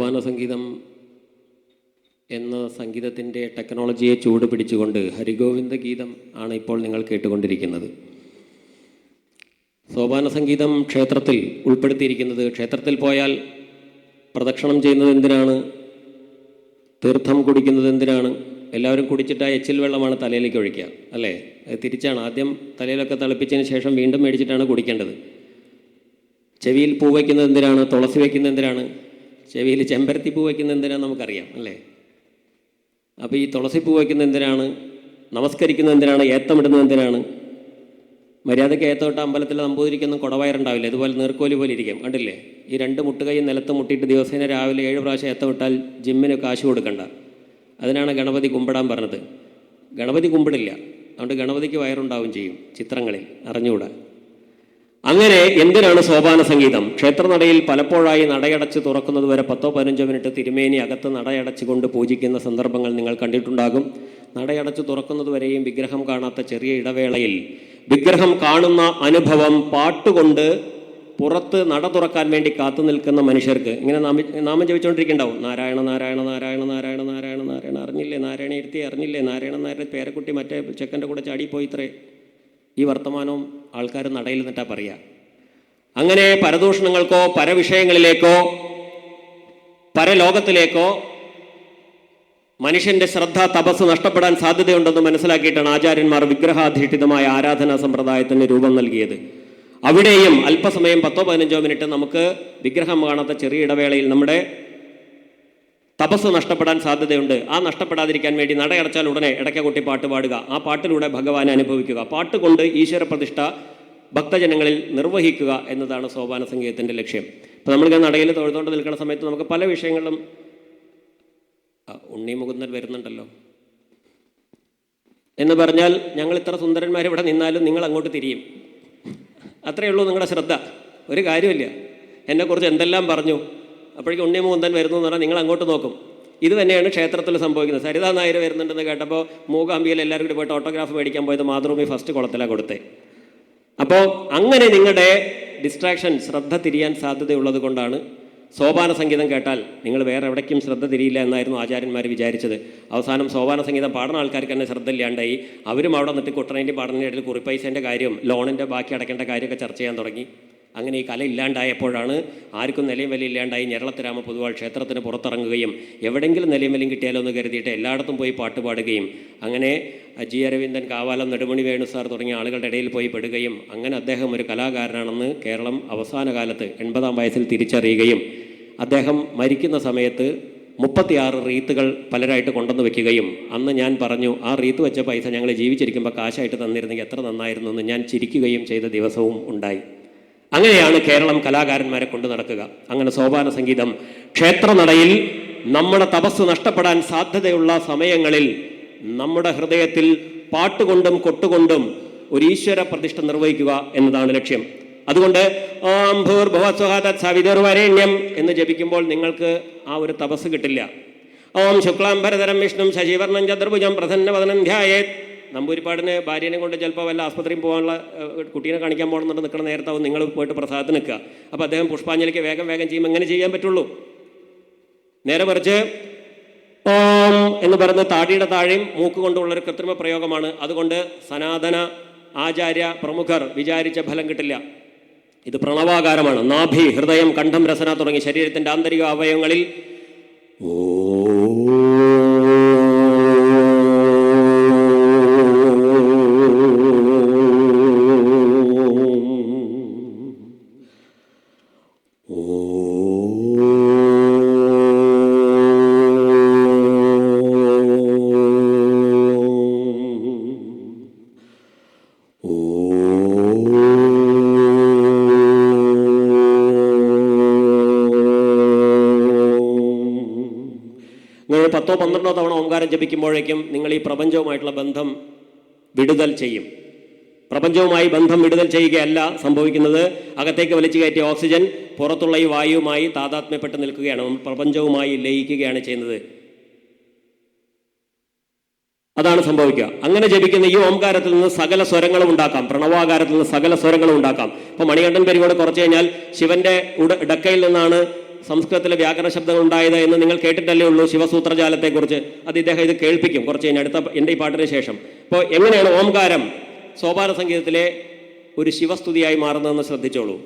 സോപാന സംഗീതം എന്ന സംഗീതത്തിന്റെ ടെക്നോളജിയെ ചൂട് പിടിച്ചുകൊണ്ട് ഹരിഗോവിന്ദ ഗീതം ആണ് ഇപ്പോൾ നിങ്ങൾ കേട്ടുകൊണ്ടിരിക്കുന്നത്. സോപാന സംഗീതം ക്ഷേത്രത്തിൽ ഉൾപ്പെടുത്തിയിരിക്കുന്നത് ക്ഷേത്രത്തിൽ പോയാൽ പ്രദക്ഷിണം ചെയ്യുന്നത് എന്തിനാണ്? തീർത്ഥം കുടിക്കുന്നത് എന്തിനാണ്? എല്ലാവരും കുടിച്ചിട്ട് ആ എച്ചിൽ വെള്ളമാണ് തലയിലേക്ക് ഒഴിക്കുക അല്ലേ? അത് തിരിച്ചാണ്. ആദ്യം തലയിലൊക്കെ തിളപ്പിച്ചതിന് ശേഷം വീണ്ടും മേടിച്ചിട്ടാണ് കുടിക്കേണ്ടത്. ചെവിയിൽ പൂവയ്ക്കുന്നത് എന്തിനാണ്? തുളസി വയ്ക്കുന്നത് എന്തിനാണ്? ചെവിയിൽ ചെമ്പരത്തി പൂ വയ്ക്കുന്ന എന്തിനാണ് നമുക്കറിയാം അല്ലേ? അപ്പോൾ ഈ തുളസി പൂ വയ്ക്കുന്ന എന്തിനാണ്? നമസ്കരിക്കുന്നത് എന്തിനാണ്? ഏത്തമിടുന്നത് എന്തിനാണ്? മര്യാദയ്ക്ക് ഏത്തോട്ട അമ്പലത്തിൽ നമ്പൂതിരിക്കൊന്നും കുടവയറുണ്ടാവില്ല. ഇതുപോലെ നീർക്കോലി പോലെ ഇരിക്കും. കണ്ടില്ലേ? ഈ രണ്ട് മുട്ടുകൈ നിലത്ത് മുട്ടിയിട്ട് ദിവസേന രാവിലെ ഏഴ് പ്രാവശ്യം ഏത്ത വിട്ടാൽ ജിമ്മിന് കാശ് കൊടുക്കണ്ട. അതിനാണ് ഗണപതി കുമ്പിടാൻ പറഞ്ഞത്. ഗണപതി കുമ്പിടില്ല. അതുകൊണ്ട് ഗണപതിക്ക് വയറുണ്ടാവും ചെയ്യും ചിത്രങ്ങളിൽ. അറിഞ്ഞുകൂടാ? അങ്ങനെ എന്തിനാണ് സോപാന സംഗീതം? ക്ഷേത്രനടയിൽ പലപ്പോഴായി നടയടച്ച് തുറക്കുന്നത് വരെ പത്തോ പതിനഞ്ചോ മിനിറ്റ് തിരുമേനി അകത്ത് നടയടച്ചുകൊണ്ട് പൂജിക്കുന്ന സന്ദർഭങ്ങൾ നിങ്ങൾ കണ്ടിട്ടുണ്ടാകും. നടയടച്ച് തുറക്കുന്നത് വരെയും വിഗ്രഹം കാണാത്ത ചെറിയ ഇടവേളയിൽ വിഗ്രഹം കാണുന്ന അനുഭവം പാട്ടുകൊണ്ട് പുറത്ത് നട തുറക്കാൻ വേണ്ടി കാത്തു നിൽക്കുന്ന മനുഷ്യർക്ക് ഇങ്ങനെ നാമ നാമം ജപിച്ചുകൊണ്ടിരിക്കുന്നുണ്ടാവും നാരായണ നാരായണ നാരായണ നാരായണ നാരായണ നാരായണ അറിഞ്ഞില്ലേ? നാരായണ ഇരുത്തി അറിഞ്ഞില്ലേ? നാരായണ നാരായണ പേരക്കുട്ടി മറ്റേ ചെക്കന്റെ കൂടെ ചാടിപ്പോയി ഇത്രേ. ഈ വർത്തമാനവും ആൾക്കാർ നടയിൽ നിന്നിട്ടാ പറയുക അങ്ങനെ പരദൂഷണങ്ങൾക്കോ പരവിഷയങ്ങളിലേക്കോ പരലോകത്തിലേക്കോ മനുഷ്യന്റെ ശ്രദ്ധ തപസ് നഷ്ടപ്പെടാൻ സാധ്യതയുണ്ടെന്ന് മനസ്സിലാക്കിയിട്ടാണ് ആചാര്യന്മാർ വിഗ്രഹാധിഷ്ഠിതമായ ആരാധനാ സമ്പ്രദായത്തിന് രൂപം നൽകിയത്. അവിടെയും അല്പസമയം പത്തോ പതിനഞ്ചോ മിനിറ്റ് നമുക്ക് വിഗ്രഹം കാണാത്ത ചെറിയ ഇടവേളയിൽ നമ്മുടെ തപസ് നഷ്ടപ്പെടാൻ സാധ്യതയുണ്ട്. ആ നഷ്ടപ്പെടാതിരിക്കാൻ വേണ്ടി നടയടച്ചാൽ ഉടനെ ഇടയ്ക്ക കൊട്ടി പാട്ട് പാടുക. ആ പാട്ടിലൂടെ ഭഗവാനെ അനുഭവിക്കുക. പാട്ട് കൊണ്ട് ഈശ്വര പ്രതിഷ്ഠ ഭക്തജനങ്ങളിൽ നിർവഹിക്കുക എന്നതാണ് സോപാന സംഗീതത്തിന്റെ ലക്ഷ്യം. ഇപ്പോൾ നമ്മളിങ്ങനെ നടയിൽ തൊഴുതുകൊണ്ട് നിൽക്കുന്ന സമയത്ത് നമുക്ക് പല വിഷയങ്ങളും ഉണ്ണി മുകുന്ദൻ വരുന്നുണ്ടല്ലോ. എന്ന് പറഞ്ഞാൽ ഞങ്ങൾ ഇത്ര സുന്ദരന്മാർ ഇവിടെ നിന്നാലും നിങ്ങൾ അങ്ങോട്ട് തിരിയും. അത്രയേ ഉള്ളൂ നിങ്ങളുടെ ശ്രദ്ധ. ഒരു കാര്യമില്ല എന്നെക്കുറിച്ച് എന്തെല്ലാം പറഞ്ഞു? അപ്പോഴേക്കും ഉണ്ണി മുകുന്ദൻ വരുന്നു എന്ന് പറഞ്ഞാൽ നിങ്ങൾ അങ്ങോട്ട് നോക്കും. ഇത് തന്നെയാണ് ക്ഷേത്രത്തിൽ സംഭവിക്കുന്നത്. സരിതാ നായർ വരുന്നുണ്ടെന്ന് കേട്ടപ്പോൾ മൂകാംബിയിൽ എല്ലാവരും കൂടി പോയിട്ട് ഓട്ടോഗ്രാഫ് മേടിക്കാൻ പോയത് മാതൃഭൂമി ഫസ്റ്റ് കുളത്തിലാണ് കൊടുത്തേ. അപ്പോൾ അങ്ങനെ നിങ്ങളുടെ ഡിസ്ട്രാക്ഷൻ ശ്രദ്ധ തിരിയാൻ സാധ്യതയുള്ളത് കൊണ്ടാണ് സോപാന സംഗീതം കേട്ടാൽ നിങ്ങൾ വേറെ എവിടേക്കും ശ്രദ്ധ തിരിയില്ല എന്നായിരുന്നു ആചാര്യന്മാർ വിചാരിച്ചത്. അവസാനം സോപാന സംഗീതം പാടുന്ന ആൾക്കാർക്ക് തന്നെ ശ്രദ്ധ ഇല്ലാണ്ടായി അവരും അവിടെ നിന്നിട്ട് കുട്ടനേന്റെ പാടുന്നതിന്റെ ഇടയിൽ കുറിപ്പൈസേന്റെ കാര്യം ലോണിന്റെ ബാക്കി അടയ്ക്കേണ്ട കാര്യമൊക്കെ ചർച്ച ചെയ്യാൻ തുടങ്ങി. അങ്ങനെ ഈ കല ഇല്ലാണ്ടായപ്പോഴാണ് ആർക്കും നിലയും വില ഇല്ലാണ്ടായി ഞരളത്തരാമ പൊതുവാൾ ക്ഷേത്രത്തിന് പുറത്തിറങ്ങുകയും എവിടെയെങ്കിലും നിലയും വിലയും കിട്ടിയാലോ എന്ന് കരുതിയിട്ട് എല്ലായിടത്തും പോയി പാട്ട് പാടുകയും. അങ്ങനെ ജി അരവിന്ദൻ കാവാലം നെടുമണി വേണു സാർ തുടങ്ങിയ ആളുകളുടെ ഇടയിൽ പോയി പെടുകയും അങ്ങനെ അദ്ദേഹം ഒരു കലാകാരനാണെന്ന് കേരളം അവസാന കാലത്ത് എൺപതാം വയസ്സിൽ തിരിച്ചറിയുകയും അദ്ദേഹം മരിക്കുന്ന സമയത്ത് മുപ്പത്തിയാറ് റീത്തുകൾ പലരായിട്ട് കൊണ്ടുവന്ന് വെക്കുകയും അന്ന് ഞാൻ പറഞ്ഞു ആ റീത്ത് വെച്ച പൈസ ഞങ്ങൾ ജീവിച്ചിരിക്കുമ്പോൾ കാശായിട്ട് തന്നിരുന്നെങ്കിൽ എത്ര നന്നായിരുന്നു എന്ന് ഞാൻ ചിരിക്കുകയും ചെയ്ത ദിവസവും ഉണ്ടായി. അങ്ങനെയാണ് കേരളം കലാകാരന്മാരെ കൊണ്ട് നടക്കുക. അങ്ങനെ സോപാന സംഗീതം ക്ഷേത്രനടയിൽ നമ്മുടെ തപസ് നഷ്ടപ്പെടാൻ സാധ്യതയുള്ള സമയങ്ങളിൽ നമ്മുടെ ഹൃദയത്തിൽ പാട്ടുകൊണ്ടും കൊട്ടുകൊണ്ടും ഒരു ഈശ്വര പ്രതിഷ്ഠ നിർവഹിക്കുക എന്നതാണ് ലക്ഷ്യം. അതുകൊണ്ട് ഓം ഭൂർഭുവസ്വഹതത് സവിതുർവരേണ്യം എന്ന് ജപിക്കുമ്പോൾ നിങ്ങൾക്ക് ആ ഒരു തപസ് കിട്ടില്ല. ഓം ശുക്ലാംബരതരം വിഷ്ണു ശശിവർണം ചതുർഭുജം പ്രസന്നവദനം ധ്യായേത് നമ്പൂരിപ്പാടിന് ഭാര്യനെ കൊണ്ട് ചിലപ്പോൾ വല്ല ആസ്പത്രിയിൽ പോകാനുള്ള കുട്ടീനെ കാണിക്കാൻ പോകണമെന്നുണ്ട് നിൽക്കുന്ന നേരത്താവും നിങ്ങൾ പോയിട്ട് പ്രസാദത്തിന് നിൽക്കുക. അപ്പോൾ അദ്ദേഹം പുഷ്പാഞ്ജലിക്ക് വേഗം വേഗം ചെയ്യുമ്പോൾ എങ്ങനെ ചെയ്യാൻ പറ്റുള്ളൂ. നേരെ മറിച്ച് ഓം എന്ന് പറയുന്ന താടിയുടെ താഴെയും മൂക്ക് കൊണ്ടുള്ള ഒരു കൃത്രിമ പ്രയോഗമാണ്. അതുകൊണ്ട് സനാതന ആചാര്യ പ്രമുഖർ വിചാരിച്ച ഫലം കിട്ടില്ല. ഇത് പ്രണവാകാരമാണ്. നാഭി ഹൃദയം കണ്ഠം രസന തുടങ്ങി ശരീരത്തിന്റെ ആന്തരിക അവയവങ്ങളിൽ നിങ്ങൾ പത്തോ പന്ത്രണ്ടോ തവണ ഓംകാരം ജപിക്കുമ്പോഴേക്കും നിങ്ങൾ ഈ പ്രപഞ്ചവുമായിട്ടുള്ള ബന്ധം വിടുതൽ ചെയ്യും. പ്രപഞ്ചവുമായി ബന്ധം വിടുതൽ ചെയ്യുകയല്ല സംഭവിക്കുന്നത്. അകത്തേക്ക് വലിച്ചു കയറ്റിയ ഓക്സിജൻ പുറത്തുള്ള ഈ വായുവുമായി താതാത്മ്യപ്പെട്ട് നിൽക്കുകയാണ്. പ്രപഞ്ചവുമായി ലയിക്കുകയാണ് ചെയ്യുന്നത്. അതാണ് സംഭവിക്കുക. അങ്ങനെ ജപിക്കുന്ന ഈ ഓംകാരത്തിൽ നിന്ന് സകല സ്വരങ്ങളും ഉണ്ടാക്കാം. പ്രണവാകാരത്തിൽ നിന്ന് സകല സ്വരങ്ങളും ഉണ്ടാക്കാം. ഇപ്പൊ മണികണ്ഠൻ പരിപാടി കുറച്ച് കഴിഞ്ഞാൽ ശിവന്റെ ഉട ഇടക്കയിൽ നിന്നാണ് സംസ്കൃതത്തിലെ വ്യാകരണ ശബ്ദങ്ങൾ ഉണ്ടായത് എന്ന് നിങ്ങൾ കേട്ടിട്ടല്ലേ ഉള്ളൂ ശിവസൂത്രജാലത്തെക്കുറിച്ച്. അത് ഇദ്ദേഹം ഇത് കേൾപ്പിക്കും. കുറച്ച് കഴിഞ്ഞ് അടുത്ത എന്റെ ഈ പാട്ടിന് ശേഷം. അപ്പോൾ എങ്ങനെയാണ് ഓംകാരം? സോപാന സംഗീതത്തിലെ ഒരു ശിവസ്തുതിയായി മാറുന്നതെന്ന് ശ്രദ്ധിച്ചോളൂ.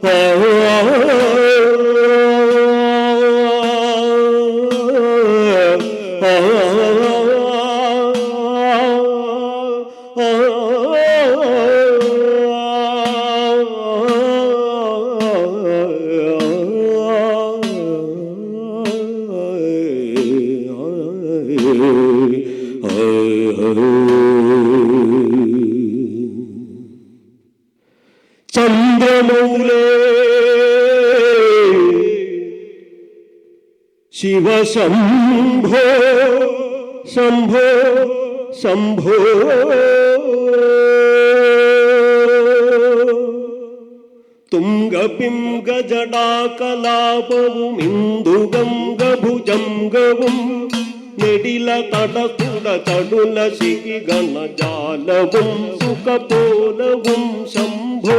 Oh, ചന്ദ്രമൗലേ ശിവശംഭോ ശംഭോ ശംഭോ చెడిల తడకుడ తడుల సిగి గణ జాలవం సుఖపోలవం శంభో.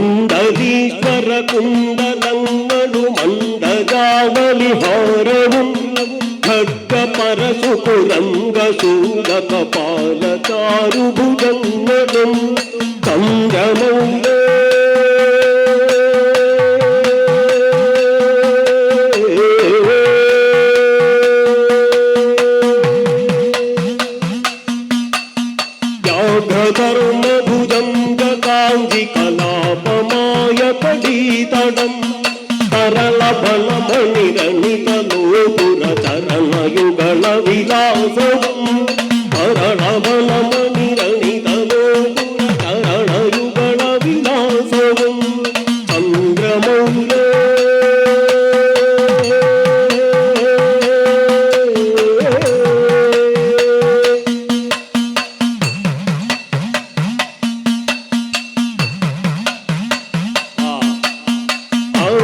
కుండలీశ్వర కుండలంగడు మండగావలి హారవం ఖడ్గ పరసుకు రంగ సూర కపాల చారు భుజంగడం సంగమం ధర్మ భుజం కాంజి కలాపమాయ పడీతడం తరల బలమణి రణిత లోపుర చరణ యుగళ విలాసవం బలమణి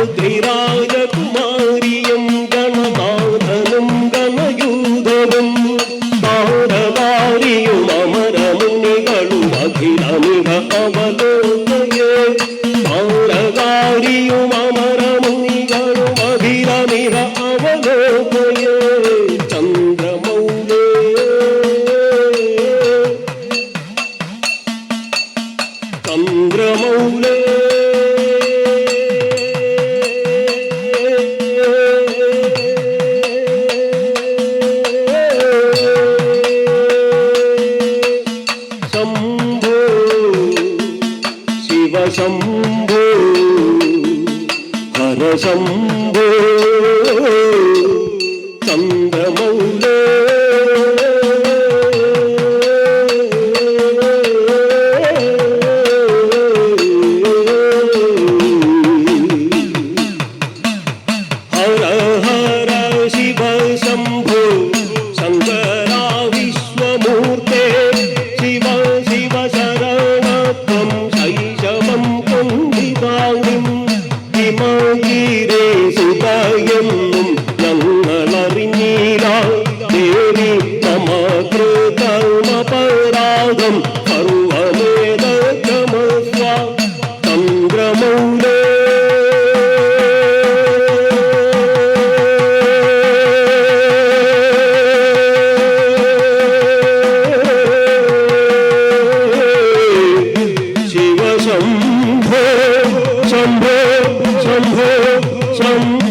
ముద్రిరాజకు वचम् শম্ভ শম্ভ শম্ভ শম্ভ